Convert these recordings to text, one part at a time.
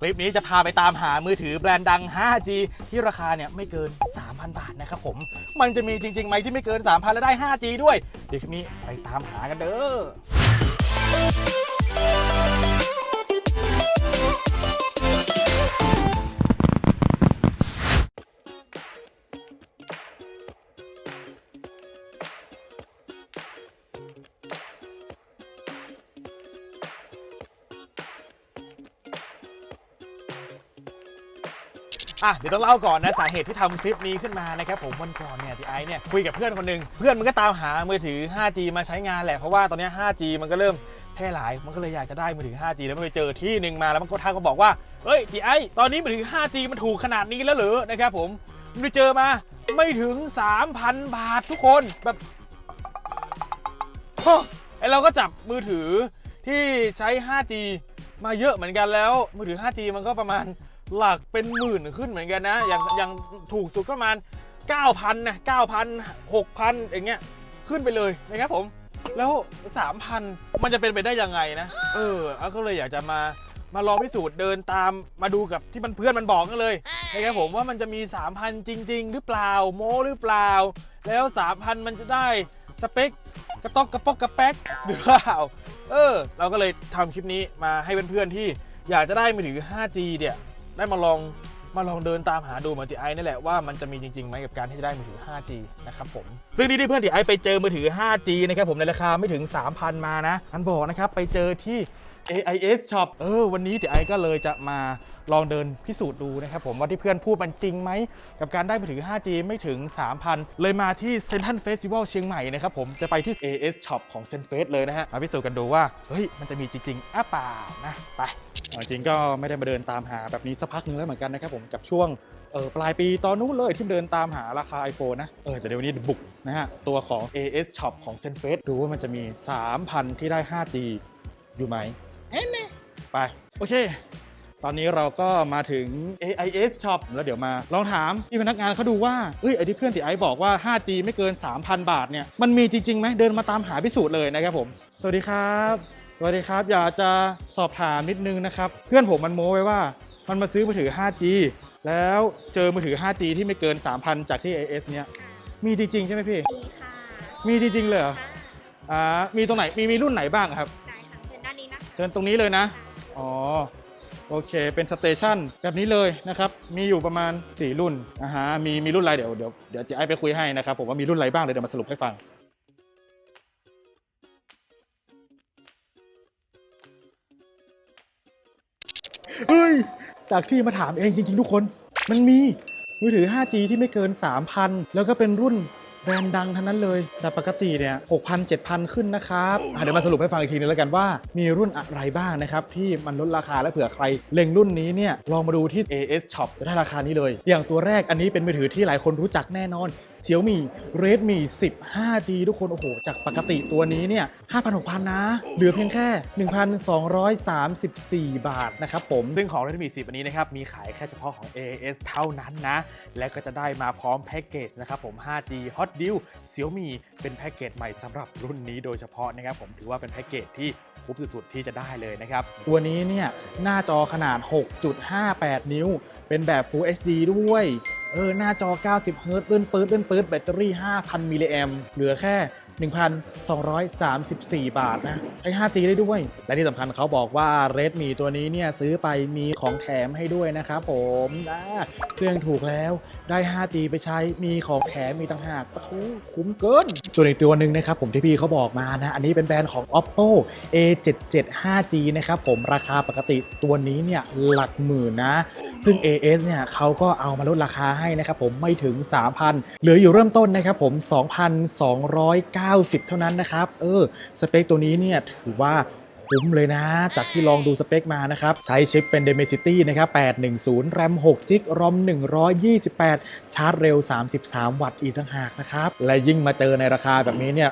คลิปนี้จะพาไปตามหามือถือแบรนด์ดัง 5G ที่ราคาเนี่ยไม่เกิน 3,000 บาทนะครับผม มันจะมีจริงๆไหมที่ไม่เกิน 3,000 แล้วได้ 5G ด้วย เดี๋ยวคลิปนี้ไปตามหากันเด้อ อะเดี๋ยวต้องเล่าก่อนนะสาเหตุที่ทำคลิปนี้ขึ้นมานะครับผมวันก่อนเนี่ยที่ไอซ์เนี่ยคุยกับเพื่อนคนหนึ่งเพื่อนมันก็ตามหามือถือ 5G มาใช้งานแหละเพราะว่าตอนนี้ 5G มันก็เริ่มแพร่หลายมันก็เลยอยากจะได้มือถือ 5G แล้วมันไปเจอที่หนึ่งมาแล้วมันก็ทักมาบอกว่าเฮ้ยทีไอตอนนี้มือถือ 5G มันถูกขนาดนี้แล้วเหรอนะครับผมมันไปเจอมาไม่ถึง 3,000 บาททุกคนแบบโอ้ไอเราก็จับมือถือที่ใช้ 5G มาเยอะเหมือนกันแล้วมือถือ 5G มันก็ประมาณ หลักเป็นหมื่นขึ้นเหมือนกันนะ อย่างอย่างถูกสุดก็ประมาณ 9,000นะ9,000 6,000 อย่างเงี้ย ขึ้นไปเลยนะครับผม แล้ว 3,000 มันจะเป็นไปได้ยังไงนะ เออเอาก็เลยอยากจะมามาลองพิสูจน์เดินตามมาดูกับที่มันเพื่อนมันบอกกันเลยนะครับผมว่ามันจะมี 3,000 จริง ๆ หรือเปล่าโม้หรือเปล่า แล้ว 3,000 มันจะได้สเปคกระต๊อกกระป๊อกกระแป๊กหรือเปล่าเออ เราก็เลยทำคลิปนี้มาให้เพื่อนๆที่อยากจะได้มือถือ 5G เนี่ย ได้มาลองมาลองเดินตามหาดูเหมือนที่ไอ้นั่นแหละว่ามันจะมีจริงๆไหมกับการที่จะได้มือถือ 5G นะครับผม ซึ่งนี่ที่เพื่อนที่ไอ้ไปเจอมือถือ 5G นะครับผมในราคาไม่ถึง 3,000 มานะอันบอกนะครับไปเจอที่ AIS Shop เออวันนี้ที่ไอ้ก็เลยจะมาลองเดินพิสูจน์ดูนะครับผมว่าที่เพื่อนพูดมันจริงไหม กับการได้มือถือ 5G ไม่ถึง 3,000 เลยมาที่ Central Festival เชียงใหม่นะครับผมจะไปที่ AIS Shop ของ c e n f e s เลยนะฮะ มาพิสูจน์กันดูว่า เฮ้ย มันจะมีจริงๆอะเปล่านะ ไปจริงก็ไม่ได้มาเดินตามหาแบบนี้สักพักนึงแล้วเหมือนกันนะครับผมกับช่วงเออปลายปีตอนนู้นเลยที่เดินตามหาราคา iPhone นะเออแต่เดี๋ยววันนี้บุกนะฮะตัวของ AS Shop ของ c e n f e s ดูว่ามันจะมี 3,000 ที่ได้ 5G อยู่ไหม เอ๊ะเนี่ยไป โอเค ตอนนี้เราก็มาถึง AIS Shop แล้วเดี๋ยวมา ลองถามพี่พนักงานเขาดูว่าเอ้ยไอที่เพื่อนติไอซ์บอกว่า 5G ไม่เกิน 3,000 บาทเนี่ย มันมีจริงๆไหมเดินมาตามหาพิสูจน์เลยนะครับผม สวัสดีครับ สวัสดีครับ อยากจะสอบถามนิดนึงนะครับ เพื่อนผมมันโม้ไว้ว่า มันมาซื้อมือถือ 5G แล้วเจอมือถือ 5G ที่ไม่เกิน 3,000 จากที่ AS เนี่ย มีจริงๆใช่ไหมพี่ มีค่ะ มีจริงๆเลยเหรอค่ะอ่า มีตรงไหน มีมีรุ่นไหนบ้างครับได้ค่ะเชิญ เชิญตรงนี้เลยนะ อ๋อ โอเค เป็นสเตชันแบบนี้เลยนะครับ มีอยู่ประมาณ 4 รุ่นนะฮะมีมีรุ่นอะไรเดี๋ยวเดี๋ยวเดี๋ยวจะไอไปคุยให้นะครับ ผมว่ามีรุ่นอะไรบ้างเดี๋ยเดี๋ยวมาสรุปให้ฟัง เฮ้ย จากที่มาถามเองจริง ๆ ทุกคน มันมีมือถือ 5G ที่ไม่เกิน 3,000 แล้วก็เป็นรุ่น รนด์ดังทั้งนั้นเลย แต่ปกติเนี่ย6,000 7,000ขึ้นนะครับอะเดี๋ยวมาสรุปให้ฟังอีกทีนึงแล้วกันว่า มีรุ่นอะไรบ้างนะครับ ที่มันลดราคาและเผื่อใคร เล็งรุ่นนี้เนี่ยลองมาดูที่ AS Shop จะได้ราคานี้เลย อย่างตัวแรกอันนี้เป็นมือถือที่หลายคนรู้จักแน่นอน Xiaomi Redmi 10 5G ทุกคน โอ้โห จากปกติตัวนี้เนี่ย5,000 6,000 นะ เหลือเพียงแค่ 1,234 บาทนะครับผม ซึ่งของ Redmi 10 อันนี้นะครับ มีขายแค่เฉพาะของ AAS เท่านั้นนะ และก็จะได้มาพร้อมแพ็กเกจนะครับผม 5G Hot Deal Xiaomi เป็นแพ็กเกจใหม่สำหรับรุ่นนี้โดยเฉพาะนะครับผมถือว่าเป็นแพ็กเกจที่คุ้มสุดๆที่จะได้เลยนะครับ ตัวนี้เนี่ยหน้าจอขนาด 6.58 นิ้ว เป็นแบบ Full HD ด้วย เออหน้าจอ 90 เฮิร์ตซ์เลื่อนปื๊ดเลื่อนปื๊ดแบตเตอรี่ 5,000 มิลลิแอมเหลือแค่ 1,234 บาทนะใช้ 5G ได้ด้วย และที่สำคัญเขาบอกว่า Redmi ตัวนี้เนี่ยซื้อไปมีของแถมให้ด้วยนะครับผมนะเครื่องถูกแล้วได้ 5G ไปใช้มีของแถมมีต่างหากปะทูคุ้มเกิน ส่วนอีกตัวหนึ่งนะครับผมที่พี่เขาบอกมานะอันนี้เป็นแบรนด์ของ Oppo A77 5G นะครับผมราคาปกติตัวนี้เนี่ยหลักหมื่นนะ ซึ่ง AS เนี่ยเขาก็เอามาลดราคาให้นะครับผมไม่ถึง 3,000 เหลืออยู่เริ่มต้นนะครับผม90 เท่านั้นนะครับ เออ สเปคตัวนี้เนี่ยถือว่าคุ้มเลยนะ จากที่ลองดูสเปคมานะครับ ใช้ชิปเป็น Dimensity นะครับ 810 RAM 6 g b ROM 128 ชาร์จเร็ว 33 วัตต์อีกต่างหากนะครับ และยิ่งมาเจอในราคาแบบนี้เนี่ย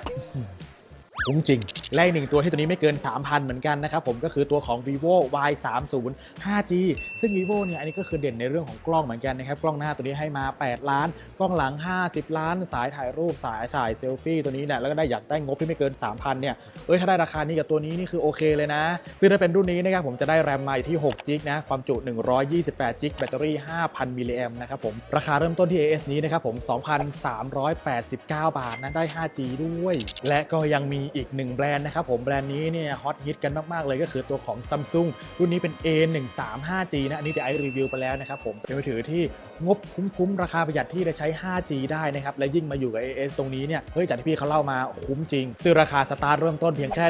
คุ้มจริง และอีกหนึ่งตัวที่ตัวนี้ไม่เกิน 3,000 เหมือนกันนะครับผมก็คือตัวของ vivo y 3 0 5g ซึ่ง vivo เนี่ยอันนี้ก็คือเด่นในเรื่องของกล้องเหมือนกันนะครับกล้องหน้าตัวนี้ให้มา 8 ล้าน กล้องหลัง 50 ล้าน สายถ่ายรูปสายถ่ายเซลฟี่ตัวนี้เนี่ยแล้วก็ได้อยากได้งบที่ไม่เกิน 3,000 เนี่ยเอ้ยถ้าได้ราคานี้กับตัวนี้นี่คือโอเคเลยนะ ซึ่งถ้าเป็นรุ่นนี้นะครับผมจะได้แรมมาอยู่ที่6 g b นะความจุ 128 g b แบตเตอรี่ 5,000 มิลลิแอมนะครับผมราคาเริ่มต้นที่ AS นี้นะครับผม 2,389 บาทนะได้ 5G ด้วย และก็ยังมีอีกหนึ่งแบรนด์นะครับผมแบรนด์นี้เนี่ยฮอตฮิตกันมาก ๆ เลยก็คือตัวของ Samsung รุ่นนี้เป็น A135G นะอันนี้เดี๋ยวไอรีวิวไปแล้วนะครับผมเป็นมือถือที่งบคุ้มๆ ราคาประหยัดที่จะใช้ 5G ได้นะครับ และยิ่งมาอยู่กับ AS ตรงนี้เนี่ยเฮ้ยจากที่พี่เขาเล่ามาคุ้มจริงซึ่งราคาสตาร์ทเริ่มต้นเพียงแค่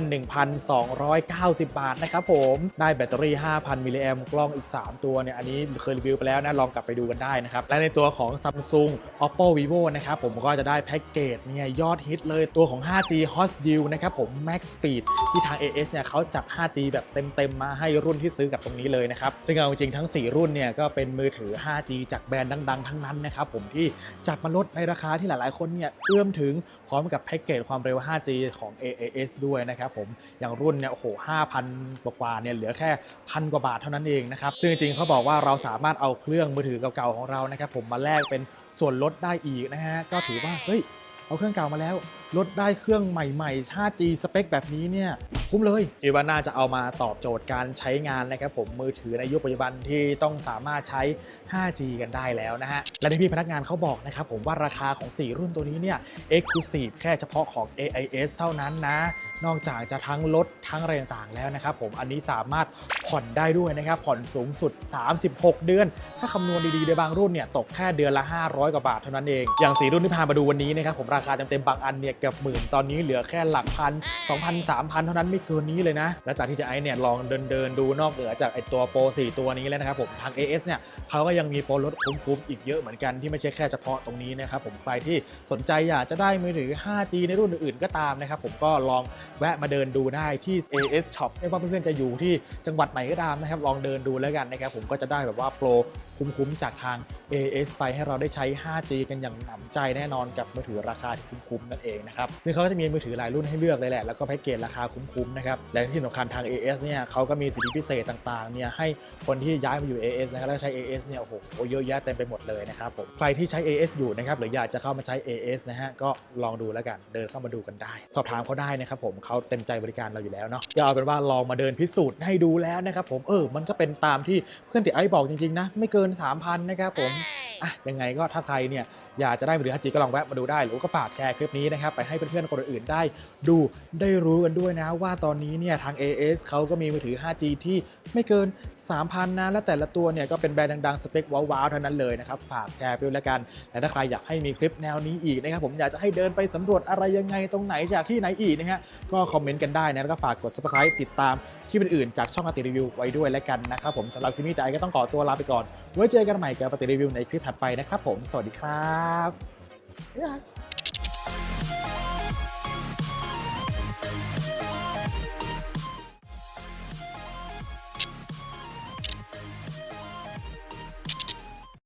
1,290 บาทนะครับผมได้แบตเตอรี่ 5,000 มิลลิแอมกล้องอีก 3 ตัวเนี่ยอันนี้เคยรีวิวไปแล้วนะลองกลับไปดูกันได้นะครับและในตัวของ Samsung Oppo Vivo นะครับผมก็จะได้แพ็กเกจเนี่ยยอดฮิตเลยตัวของ 5G Hot Deal นะครับผม Max Speed ที่ทาง AS เนี่ยเขาจัด 5G แบบเต็มๆมาให้รุ่นที่ซื้อกับตรงนี้เลยนะครับ ซึ่งเอาจริงๆทั้ง 4 รุ่นเนี่ยก็เป็นมือถือ 5G จากแบรนด์ดังๆ ทั้งนั้นนะครับผมที่จัดมาลดในราคาที่หลายๆคนเนี่ยเอื้อมถึงพร้อมกับแพ็กเกจความเร็ว 5G ของ AAS ด้วยนะครับผมอย่างรุ่นเนี่ยโอ้โห 5,000 กว่าเนี่ยเหลือแค่พันกว่าบาทเท่านั้นเองนะครับซึ่งจริงๆเขาบอกว่าเราสามารถเอาเครื่องมือถือเก่าๆของเรานะครับผมมาแลกเป็นส่วนลดได้อีกนะฮะก็ถือว่าเฮ้ย เอาเครื่องเก่ามาแล้ว ลดได้เครื่องใหม่ๆ 5G สเปคแบบนี้เนี่ยคุ้มเลยเอวาน่าจะเอามาตอบโจทย์การใช้งานนะครับผมมือถือในยุคปัจจุบันที่ต้องสามารถใช้ 5G กันได้แล้วนะฮะ และที่พี่พนักงานเขาบอกนะครับผมว่าราคาของ 4 รุ่นตัวนี้เนี่ย Exclusive แค่เฉพาะของ AIS เท่านั้นนะ นอกจากจะทั้งลดทั้งอะไรต่างๆแล้วนะครับผมอันนี้สามารถผ่อนได้ด้วยนะครับผ่อนสูงสุด 36 เดือน ถ้าคำนวณดีๆในบางรุ่นเนี่ยตกแค่เดือนละ 500 กว่าบาทเท่านั้นเองอย่างสีรุ่นที่พามาดูวันนี้นะครับผมราคาเต็มๆบางอันเนี่ยเกือบหมื่นตอนนี้เหลือแค่หลักพัน2,000 3,000 เท่านั้นไม่เกินนี้เลยนะและจากที่จะไอเนี่ยลองเดินเดินๆดูนอกเหนือจากไอตัวโปร4ตัวนี้แล้วนะครับผมทาง AS เนี่ยเขาก็ยังมีโปรลดคุ้มๆอีกเยอะเหมือนกันที่ไม่ใช่แค่เฉพาะตรงนี้นะครับผมใครที่สนใจอยากจะได้มือถือ 5G ในรุ่นอื่นๆก็ตามนะครับผมก็ลองแวะมาเดินดูได้ที่ AS Shop ไม่ว่าเพื่อนๆจะอยู่ที่จังหวัดไหนก็ตามนะครับลองเดินดูแล้วกันนะครับผมก็จะได้แบบว่าโปรคุ้มๆจากทาง AS ไปให้เราได้ใช้ 5G กันอย่างหนำใจแน่นอนกับมือถือราคาที่คุ้มๆนั่นเองนะครับซึ่งเขาก็จะมีมือถือหลายรุ่นให้เลือกเลยแหละแล้วก็แพ็กเกจราคาคุ้มๆนะครับและที่สำคัญทาง AS เนี่ยเขาก็มีสิทธิพิเศษต่างๆเนี่ยให้คนที่ย้ายมาอยู่ AS นะครับแล้วใช้ AS เนี่ยโอ้โหเยอะแยะเต็มไปหมดเลยนะครับผมใครที่ใช้ AS อยู่นะครับหรืออยากจะเข้ามาใช้ AS นะฮะก็ลองดูแล้วกันเดินเข้ามาดูกันได้ สอบถามเขาได้นะครับผมเขาเต็มใจบริการเราอยู่แล้วเนาะก็เอาเป็นว่าลองมาเดินพิสูจน์ให้ดูแล้วนะครับผมเออมันก็เป็นตามที่เพื่อนติไอซ์บอกจริงๆนะไม่เกิน 3,000นะครับผมอะยังไงก็ถ้าใครเนี่ย อยากจะได้มือถือ 5G ก็ลองแวะมาดูได้ หรือก็ฝากแชร์คลิปนี้นะครับไปให้เพื่อนๆคนอื่นๆได้ดูได้รู้กันด้วยนะว่าตอนนี้เนี่ยทาง AS เขาก็มีมือถือ 5G ที่ไม่เกิน 3,000นะและแต่ละตัวเนี่ยก็เป็นแบรนด์ดังๆ สเปคว้าวๆเท่านั้นเลยนะครับฝากแชร์ไปด้วยแล้วกันและถ้าใครอยากให้มีคลิปแนวนี้อีกนะครับผมอยากจะให้เดินไปสำรวจอะไรยังไงตรงไหนจากที่ไหนอีกนะฮะก็คอมเมนต์กันได้นะแล้วก็ฝากกด subscribe ติดตามคลิปอื่นๆจากช่องอาติรีวิวไว้ด้วยแล้วกันนะครับผมสำหรับคลิปนี้แต่ไอก็ต้องขอตัวลาไปก่อน ไว้เจอกันใหม่กับปฏิรีวิวในคลิปถัดไปนะครับผมสวัสดีครับบ๊ายบาย